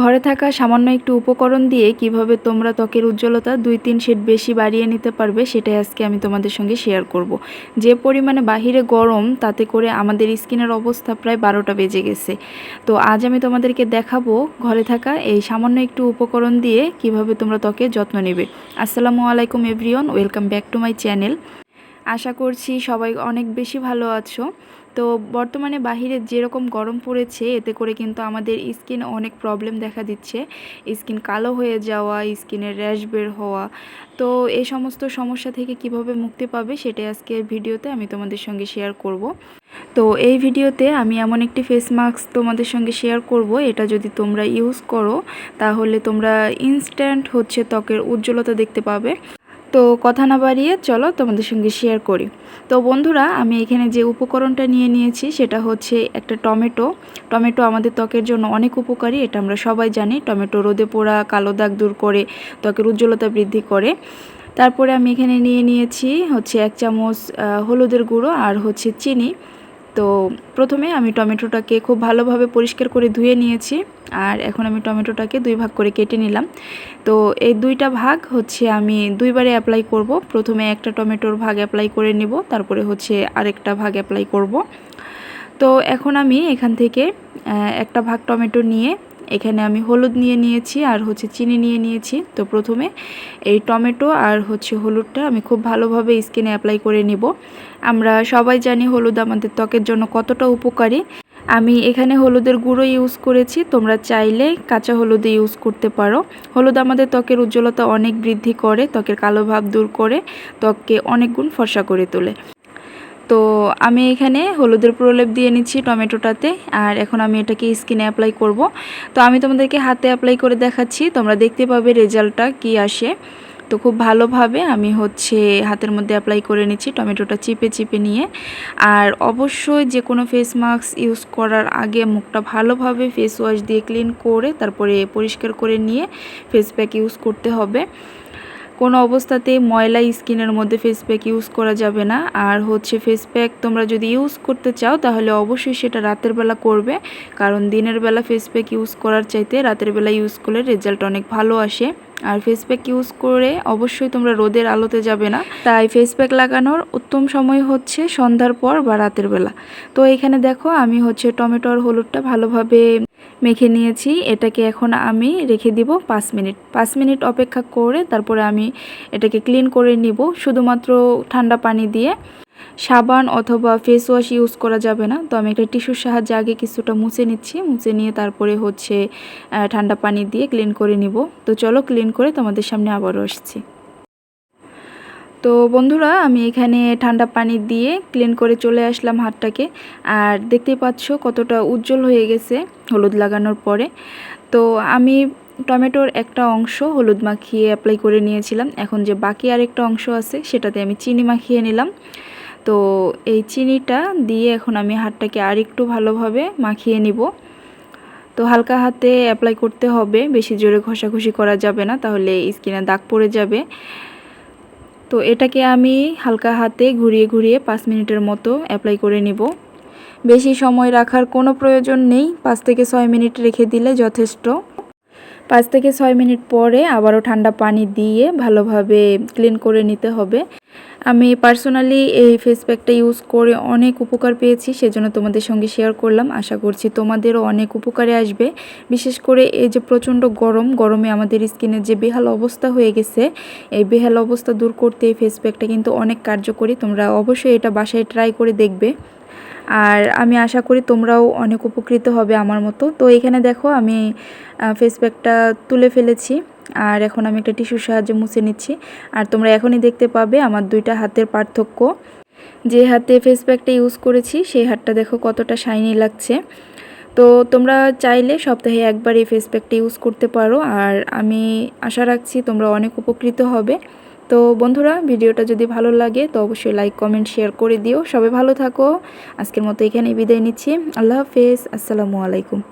ঘরে থাকা সামান্য একটু উপকরণ দিয়ে কীভাবে তোমরা ত্বকের উজ্জ্বলতা দুই তিন শেড বেশি বাড়িয়ে নিতে পারবে, সেটাই আজকে আমি তোমাদের সঙ্গে শেয়ার করব। যে পরিমাণে বাহিরে গরম, তাতে করে আমাদের স্কিনের অবস্থা প্রায় বারোটা বেজে গেছে। তো আজ আমি তোমাদেরকে দেখাবো ঘরে থাকা এই সামান্য একটু উপকরণ দিয়ে কীভাবে তোমরা ত্বকের যত্ন নেবে। আসসালামু আলাইকুম everyone welcome back to my channel আশা করছি সবাই অনেক বেশি ভালো আছো। তো বর্তমানে বাহিরে যেরকম গরম পড়েছে, এতে করে কিন্তু আমাদের স্কিন অনেক প্রবলেম দেখা দিচ্ছে। স্কিন কালো হয়ে যাওয়া স্কিনের র্যাশ বের হওয়া। তো এই সমস্ত সমস্যা থেকে কীভাবে মুক্তি পাবে সেটাই আজকে ভিডিওতে আমি তোমাদের সঙ্গে শেয়ার করব। তো এই ভিডিওতে আমি এমন একটি ফেস মাস্ক তোমাদের সঙ্গে শেয়ার করব, এটা যদি তোমরা ইউজ করো, তাহলে তোমরা ইনস্ট্যান্ট হচ্ছে ত্বকের উজ্জ্বলতা দেখতে পাবে। তো কথা না বাড়িয়ে চলো তোমাদের সঙ্গে শেয়ার করি। তো বন্ধুরা, আমি এখানে যে উপকরণটা নিয়ে নিয়েছি সেটা হচ্ছে একটা টমেটো। টমেটো আমাদের ত্বকের জন্য অনেক উপকারী, এটা আমরা সবাই জানি। টমেটো রোদে পোড়া, কালো দাগ দূর করে ত্বকের উজ্জ্বলতা বৃদ্ধি করে। তারপরে আমি এখানে নিয়ে নিয়েছি হচ্ছে এক চামচ হলুদের গুঁড়ো আর হচ্ছে চিনি। তো প্রথমে আমি টমেটোটাকে খুব ভালোভাবে পরিষ্কার করে ধুয়ে নিয়েছি আর এখন আমি টমেটোটাকে দুই ভাগ করে কেটে নিলাম। তো এই দুইটা ভাগ হচ্ছে আমি দুইবারে অ্যাপ্লাই করব। প্রথমে একটা টমেটোর ভাগ অ্যাপ্লাই করে নেব, তারপরে হচ্ছে আরেকটা ভাগ অ্যাপ্লাই করব। তো এখন আমি এখান থেকে একটা ভাগ টমেটো নিয়ে এখানে আমি হলুদ নিয়ে নিয়েছি আর হচ্ছে চিনি নিয়ে নিয়েছি। তো প্রথমে এই টমেটো আর হচ্ছে হলুদটা আমি খুব ভালোভাবে স্কিনে অ্যাপ্লাই করে নিব। আমরা সবাই জানি হলুদ আমাদের ত্বকের জন্য কতটা উপকারী। আমি এখানে হলুদের গুঁড়ো ইউজ করেছি, তোমরা চাইলে কাঁচা হলুদে ইউজ করতে পারো। হলুদ আমাদের ত্বকের উজ্জ্বলতা অনেক বৃদ্ধি করে, ত্বকের কালো ভাব দূর করে, ত্বককে অনেক গুণ ফর্সা করে তোলে। তো আমি এখানে হলুদের প্রলেপ দিয়ে নিচ্ছি টমেটোটাতে, আর এখন আমি এটাকে স্কিনে অ্যাপ্লাই করব। তো আমি তোমাদেরকে হাতে অ্যাপ্লাই করে দেখাচ্ছি, তোমরা দেখতে পাবে রেজাল্টটা কি আসে। তো খুব ভালোভাবে আমি হচ্ছে হাতের মধ্যে অ্যাপ্লাই করে নিচ্ছি টমেটোটা চিপে চিপে নিয়ে। আর অবশ্যই যে কোনো ফেস মাস্ক ইউজ করার আগে মুখটা ভালোভাবে ফেস ওয়াশ দিয়ে ক্লিন করে, তারপরে পরিষ্কার করে নিয়ে ফেস প্যাক ইউজ করতে হবে। কোনো অবস্থাতেই ময়লা স্কিনের মধ্যে ফেস প্যাক ইউজ করা যাবে না। আর হচ্ছে ফেস প্যাক তোমরা যদি ইউজ করতে চাও, তাহলে অবশ্যই সেটা রাতের বেলা করবে। কারণ দিনের বেলা ফেস প্যাক ইউজ করার চাইতে রাতের বেলা ইউজ করলে রেজাল্ট অনেক ভালো আসে। আর ফেস প্যাক ইউজ করে অবশ্যই তোমরা রোদের আলোতে যাবে না। তাই ফেস প্যাক লাগানোর উত্তম সময় হচ্ছে সন্ধ্যার পর বা রাতের বেলা। তো এখানে দেখো আমি হচ্ছে টমেটো আর হলুদটা ভালোভাবে মেখে নিয়েছি। এটাকে এখন আমি রেখে দিব পাঁচ মিনিট। পাঁচ মিনিট অপেক্ষা করে তারপরে আমি এটাকে ক্লিন করে নিব। শুধুমাত্র ঠান্ডা পানি দিয়ে। সাবান অথবা ফেস ওয়াশ ইউজ করা যাবে না। তো আমি একটা টিস্যুর সাহায্যে আগে কিছুটা মুছে নিচ্ছি। মুছে নিয়ে তারপরে হচ্ছে ঠান্ডা পানি দিয়ে ক্লিন করে নিব। তো চলো ক্লিন করে তোমাদের সামনে আবারও আসছি। তো বন্ধুরা, আমি এখানে ঠান্ডা পানি দিয়ে ক্লিন করে চলে আসলাম হাতটাকে। আর দেখতেই পাচ্ছ কতটা উজ্জ্বল হয়ে গেছে হলুদ লাগানোর পরে। তো আমি টমেটোর একটা অংশ হলুদ মাখিয়ে অ্যাপ্লাই করে নিয়েছিলাম। এখন যে বাকি আরেকটা অংশ আছে, সেটাতে আমি চিনি মাখিয়ে নিলাম। তো এই চিনিটা দিয়ে এখন আমি হাতটাকে আরেকটু ভালোভাবে মাখিয়ে নিব। তো হালকা হাতে অ্যাপ্লাই করতে হবে, বেশি জোরে ঘষাঘষি করা যাবে না, তাহলে স্কিনে দাগ পড়ে যাবে। তো এটাকে আমি হালকা হাতে ঘুরিয়ে ঘুরিয়ে পাঁচ মিনিটের মতো অ্যাপ্লাই করে নেব। বেশি সময় রাখার কোনো প্রয়োজন নেই। পাঁচ থেকে ছয় মিনিট রেখে দিলে যথেষ্ট। পাঁচ থেকে ছয় মিনিট পরে আবারও ঠান্ডা পানি দিয়ে ভালোভাবে ক্লিন করে নিতে হবে। আমি পার্সোনালি এই ফেস প্যাকটা ইউজ করে অনেক উপকার পেয়েছি, সেজন্য তোমাদের সঙ্গে শেয়ার করলাম। আশা করছি তোমাদেরও অনেক উপকারে আসবে। বিশেষ করে এই যে প্রচণ্ড গরম, গরমে আমাদের স্কিনের যে বেহাল অবস্থা হয়ে গেছে, এই বেহাল অবস্থা দূর করতে এই ফেস প্যাকটা কিন্তু অনেক কার্যকরী। তোমরা অবশ্যই এটা বাসায় ট্রাই করে দেখবে। আর আমি আশা করি তোমরাও অনেক উপকৃত হবে আমার মতো। তো এখানে দেখো আমি ফেস প্যাকটা তুলে ফেলেছি। আর এখন আমি একটা টিস্যুর সাহায্যে মুছে নিচ্ছি। আর তোমরা এখনই দেখতে পাবে আমার দুইটা হাতের পার্থক্য। যে হাতে ফেস প্যাকটা ইউজ করেছি, সেই হাতটা দেখো কতটা শাইনি লাগছে। তো তোমরা চাইলে সপ্তাহে একবার এই ফেস প্যাকটা ইউজ করতে পারো। আর আমি আশা রাখছি তোমরা অনেক উপকৃত হবে। তো বন্ধুরা, ভিডিওটা যদি ভালো লাগে তো অবশ্যই লাইক কমেন্ট শেয়ার করে দিও। সবাই ভালো থাকো। আজকের মতো এখানে বিদায় নিচ্ছি। আল্লাহ হাফেজ। আসসালামু আলাইকুম।